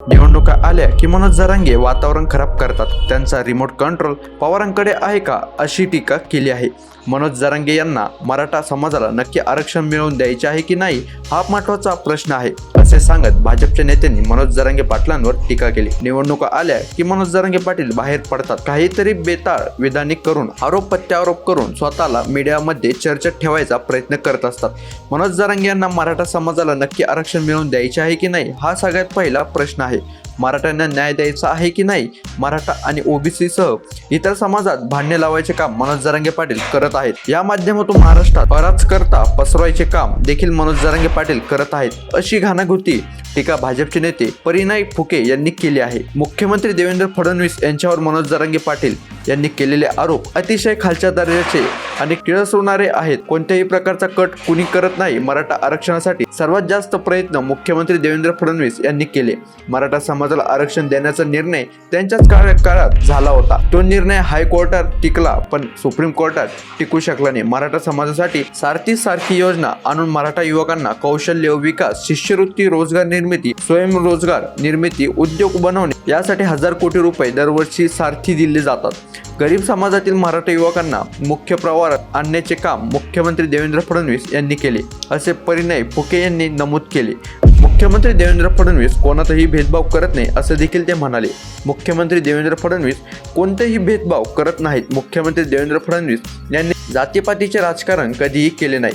निवडणुका आल्या की मनोज जरांगे वातावरण खराब करतात. त्यांचा रिमोट कंट्रोल पवारांकडे आहे का अशी टीका केली आहे. मनोज जरांगे यांना मराठा समाजाला नक्की आरक्षण मिळवून द्यायचे आहे की नाही हा महत्त्वाचा प्रश्न आहे. असे सांगत भाजपच्या नेत्यांनी मनोज जरांगे पाटलांवर टीका केली. निवडणुका आल्या की मनोज जरांगे पाटील बाहेर पडतात. काहीतरी बेताळ विधाने करून आरोप प्रत्यारोप करून स्वतःला मीडियामध्ये चर्चेत ठेवायचा प्रयत्न करत असतात. मनोज जरांगे यांना मराठा समाजाला नक्की आरक्षण मिळवून द्यायचे आहे की नाही हा सगळ्यात पहिला प्रश्न आहे. मराठ्यांना न्याय द्यायचा आहे की नाही? मराठा आणि ओबीसीसह इतर समाजात भांडणे लावायचे काम मनोज जरांगे पाटील करत आहेत. या माध्यमातून महाराष्ट्रात अराजकर्ता पसरवायचे काम देखील मनोज जरांगे पाटील करत आहेत. अशी घाणाघुती टीका भाजपचे नेते परिणय फुके यांनी केली आहे. मुख्यमंत्री देवेंद्र फडणवीस यांच्यावर मनोज जरांगे पाटील यांनी केलेले आरोप अतिशय खालच्या दर्जाचे आणि किळसवणारे आहेत. कोणत्याही प्रकारचा कट कुणी करत नाही. मराठा आरक्षणासाठी सर्वात जास्त प्रयत्न मुख्यमंत्री देवेंद्र फडणवीस यांनी केले. मराठा समाजाला आरक्षण देण्याचा निर्णय त्यांच्याच कार्यकाळात काळात झाला होता. तो निर्णय हायकोर्टात टिकला पण सुप्रीम कोर्टात टिकू शकला नाही. मराठा समाजासाठी सारथी सारखी योजना आणून मराठा युवकांना कौशल्य विकास शिष्यवृत्ती रोजगार निर्मिती स्वयंरोजगार निर्मिती उद्योग बनवणे यासाठी हजार कोटी रुपये दरवर्षी सारथी दिले जातात. गरीब समाजातील मराठा युवकांना मुख्य प्रवाहात आणण्याचे काम मुख्यमंत्री देवेंद्र फडणवीस यांनी केले असे परिणय फुके यांनी नमूद केले. मुख्यमंत्री देवेंद्र फडणवीस कोणातही भेदभाव करत नाही असं देखील ते म्हणाले. मुख्यमंत्री देवेंद्र फडणवीस कोणतेही भेदभाव करत नाहीत. मुख्यमंत्री देवेंद्र फडणवीस यांनी जातीपातीचे राजकारण कधीही केले नाही.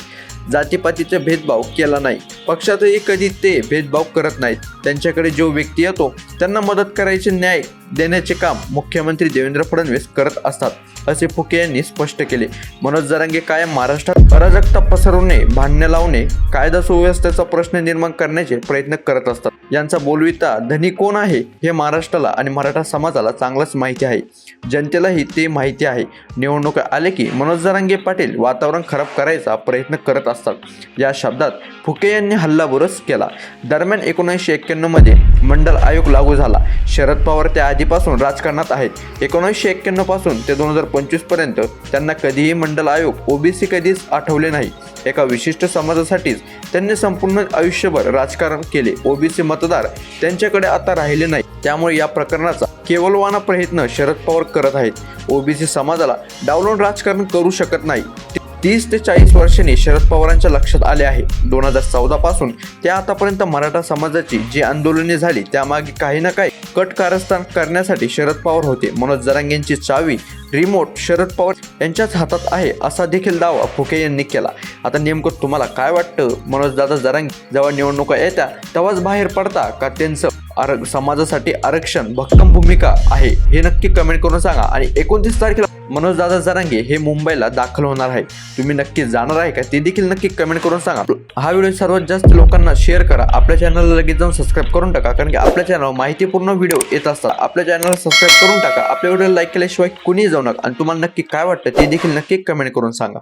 जातीपातीचा भेदभाव केला नाही. पक्षातही कधी ते भेदभाव करत नाहीत. त्यांच्याकडे जो व्यक्ती येतो त्यांना मदत करायचे न्याय देण्याचे काम मुख्यमंत्री देवेंद्र फडणवीस करत असतात असे फुके यांनी स्पष्ट केले. मनोज जरांगे कायम महाराष्ट्रात अराजकता पसरवणे भांडणे लावणे कायदा सुव्यवस्थेचा प्रश्न निर्माण करण्याचे प्रयत्न करत असतात. यांचा बोलविता धनी कोण आहे हे महाराष्ट्राला आणि मराठा समाजाला चांगलंच माहिती आहे. जनतेलाही ते माहिती आहे. निवडणुका आले की मनोज जरांगे पाटील वातावरण खराब करायचा प्रयत्न करत असतात. या शब्दात फुके यांनी हल्लाबोरच केला. दरम्यान एकोणीसशे एक्क्याण्णवमध्ये मंडल आयोग लागू झाला. शरद पवार त्या आधीपासून राजकारणात आहेत एकोणीसशे एक्क्याण्णवपासून ते दोन हजार पंचवीसपर्यंत त्यांना कधीही मंडल आयोग ओबीसी कधीच आठवले नाही. एका विशिष्ट समाजासाठीच त्यांनी संपूर्ण आयुष्यभर राजकारण केले. ओबीसी मतदार त्यांच्याकडे आता राहिले नाही. त्यामुळे या प्रकरणाचा केवलवाना प्रयत्न शरद पवार करत आहेत. ओबीसी समाजाला डावलून राजकारण करू शकत नाही. तीस ते चाळीस वर्षांनी शरद पवारांच्या लक्षात आले आहे. दोन हजार चौदा पासून ते आतापर्यंत मराठा समाजाची जी आंदोलने झाली त्यामागे काही ना काही कट कारस्थान करण्यासाठी शरद पवार होते. मनोज जरांगेंची चावी रिमोट शरद पवार यांच्याच हातात आहे असा देखील दावा फुके यांनी केला. आता नेमकं तुम्हाला काय वाटतं? मनोज दादा जेव्हा निवडणुका येत्या तेव्हाच बाहेर पडता का त्यांचं आर समाजासाठी आरक्षण भक्कम भूमिका आहे? हे नक्की कमेंट करून सांगा. आणि एकोणतीस तारखेला मनोज दादा जरांगे हे मुंबईला दाखल होणार आहे तुम्ही नक्की जाणार आहे का? ते देखील नक्की कमेंट करून सांगा. हा व्हिडिओ सर्वात जास्त लोकांना शेअर करा. आपल्या चॅनलला लगेच जाऊन सबस्क्राईब करून टाका. कारण की आपल्या चॅनलवर माहितीपूर्ण व्हिडिओ येत असतात. आपल्या चॅनलला सबस्क्राईब करून टाका. आपल्या व्हिडिओ लाईक केल्याशिवाय कुणी जाऊन नका आणि तुम्हाला नक्की काय वाटतं ते देखील नक्की कमेंट करून सांगा.